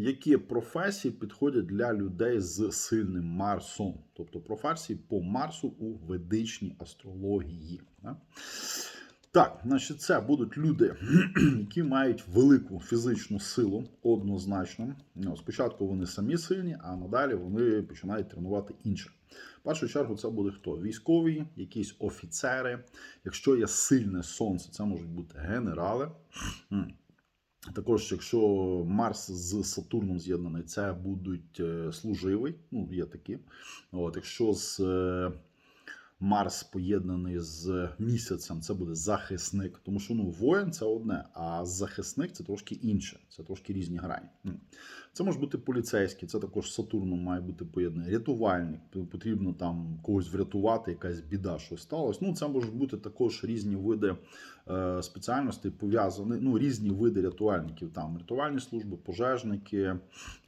які професії підходять для людей з сильним Марсом, тобто професії по Марсу у ведичній астрології. Так, значить, це будуть люди, які мають велику фізичну силу, однозначно. Ну, спочатку вони самі сильні, а надалі вони починають тренувати інших. В першу чергу це буде хто? Військові, якісь офіцери. Якщо є сильне сонце, це можуть бути генерали. Також, якщо Марс з Сатурном з'єднаний, це будуть е, служивий, ну, є такі. От, якщо з е, Марс поєднаний з місяцем, це буде захисник. Тому що ну, воїн це одне, а захисник це трошки інше, це трошки різні грані. Це може бути поліцейський, це також Сатурном має бути поєднаний. Рятувальник, потрібно там когось врятувати, якась біда, щось сталося. Ну, це можуть бути також різні види е, спеціальностей, пов'язані, ну, різні види рятувальників. Там рятувальні служби, пожежники,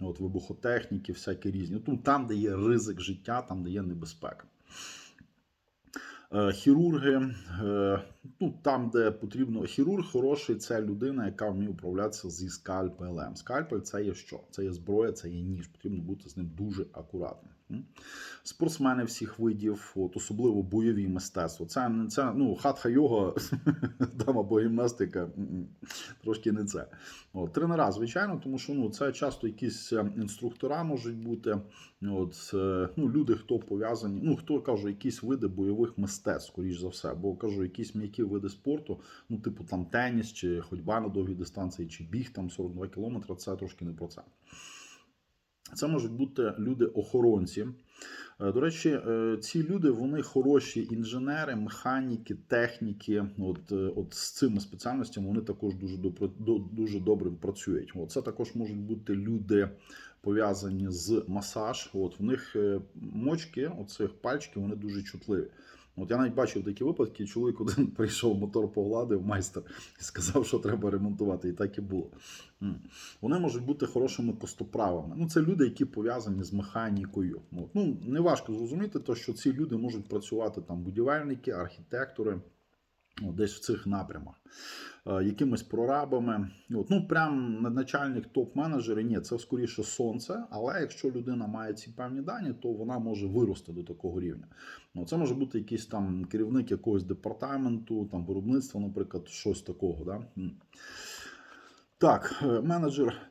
от, вибухотехніки, всякі різні. Ну, там, де є ризик життя, там, де є небезпека. Е, Хірурги, е, ну там, де потрібно, хірург хороший, це людина, яка вміє управлятися зі скальпелем. Скальпель це є що? Це є зброя, це є ніж. Потрібно бути з ним дуже акуратним. Спортсмени всіх видів, от, особливо бойові мистецтва. Це це ну хатха йога там або гімнастика. Трошки не це. От, тренера, звичайно, тому що ну це часто якісь е, інструктора можуть бути. От, е, ну, люди, хто пов'язані, ну хто кажу, якісь види бойових мистецтв, скоріш за все, бо кажу, якісь м'які види спорту, ну, типу там теніс, чи ходьба на довгій дистанції, чи біг там 42 кілометри, це трошки не про це. Це можуть бути люди-охоронці. Е, До речі, е, ці люди вони хороші інженери, механіки, техніки. От, е, от з цими спеціальностями вони також дуже добре, до- дуже добре працюють. От, це також можуть бути люди пов'язані з масаж. От в них мочки, оцих пальчиків, вони дуже чутливі. От я навіть бачив такі випадки. Чоловік один прийшов, мотор погладив, майстер і сказав, що треба ремонтувати. І так і було. Вони можуть бути хорошими костоправами. Ну, це люди, які пов'язані з механікою. От. Ну, не важко зрозуміти, то, що ці люди можуть працювати там будівельники, архітектори, десь в цих напрямах. Е, Якимись прорабами, От, ну прям начальник топ-менеджери, ні, це скоріше сонце. Але якщо людина має ці певні дані, то вона може вирости до такого рівня. Ну, це може бути якийсь там керівник якогось департаменту, там виробництва, наприклад, щось такого. Да? Так, е, менеджер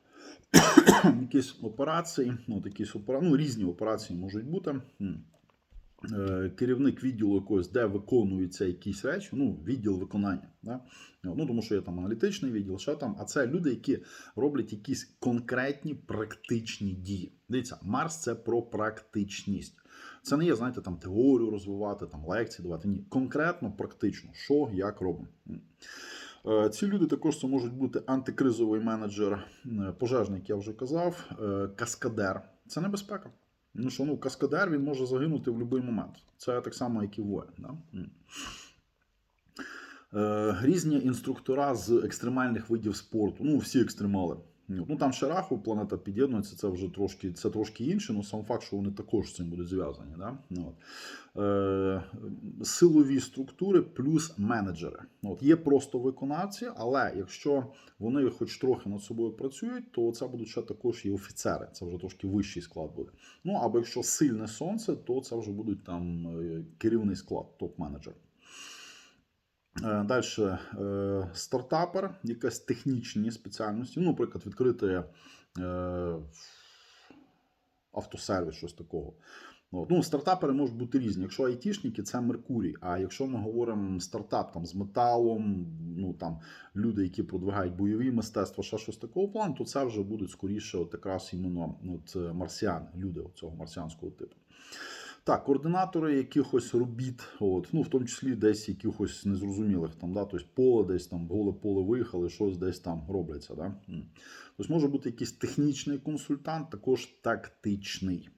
якісь операції, ну, от ну, різні операції можуть бути. Е, Керівник відділу якогось, де виконуються якісь речі, ну, відділ виконання. Да? Ну, тому що є там аналітичний відділ, що там, а це люди, які роблять якісь конкретні практичні дії. Дивіться, Марс це про практичність. Це не є, знаєте, там теорію розвивати, там лекції давати. Ні, конкретно, практично, що, як робимо. Е, Ці люди також це можуть бути антикризовий менеджер, пожежник, я вже казав, е, каскадер. Це небезпека. Ну що, ну, каскадер він може загинути в будь-який момент. Це так само, як і воїн. Да? Е, Різні інструктора з екстремальних видів спорту. Ну, всі екстремали. Ну там ще Раху, планета під'єднується, це вже трошки, це трошки інше, але сам факт, що вони також з цим будуть зв'язані. Да? Ну, от. Е, силові структури плюс менеджери. От, є просто виконавці, але якщо вони хоч трохи над собою працюють, то це будуть ще також і офіцери. Це вже трошки вищий склад буде. Ну або якщо сильне сонце, то це вже будуть там е, керівний склад, топ-менеджер. Далі е, стартапер, якась технічні спеціальності. Ну, наприклад, відкрити е, автосервіс, щось такого. Ну, стартапери можуть бути різні. Якщо айтішники, це Меркурій. А якщо ми говоримо стартап там, з металом, ну там люди, які продвигають бойові мистецтва, ще щось такого плану, то це вже будуть скоріше от якраз іменно от, е, марсіани, люди цього марсіанського типу. Так, координатори якихось робіт, от, ну в тому числі десь якихось незрозумілих там, да, тобто поле десь там, голе поле виїхали, щось десь там робляться. Да? Тобто може бути якийсь технічний консультант, також тактичний.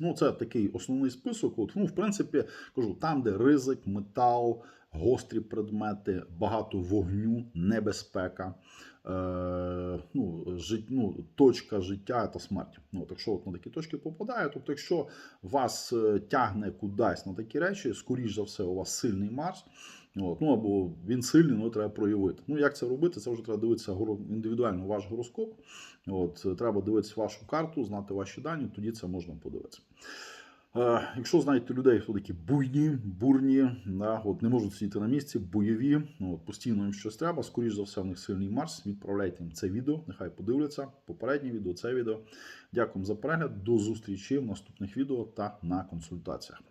Ну, це такий основний список. От, ну, в принципі, кажу, там, де ризик, метал, гострі предмети, багато вогню, небезпека, е, ну, жит, ну, точка життя та смерть. Ну, от, якщо от на такі точки попадає, тобто, якщо вас е, тягне кудись на такі речі, скоріш за все, у вас сильний Марс. От, ну або він сильний, але треба проявити. Ну як це робити? Це вже треба дивитися індивідуально ваш гороскоп. От, е, треба дивитися вашу карту, знати ваші дані, тоді це можна подивитися. Е, якщо знаєте людей, хто такі буйні, бурні, да, от, не можуть сидіти на місці, бойові, ну, от, постійно їм щось треба, скоріш за все, в них сильний Марс. Відправляйте їм це відео, нехай подивляться. Попереднє відео, це відео. Дякую за перегляд. До зустрічі в наступних відео та на консультаціях.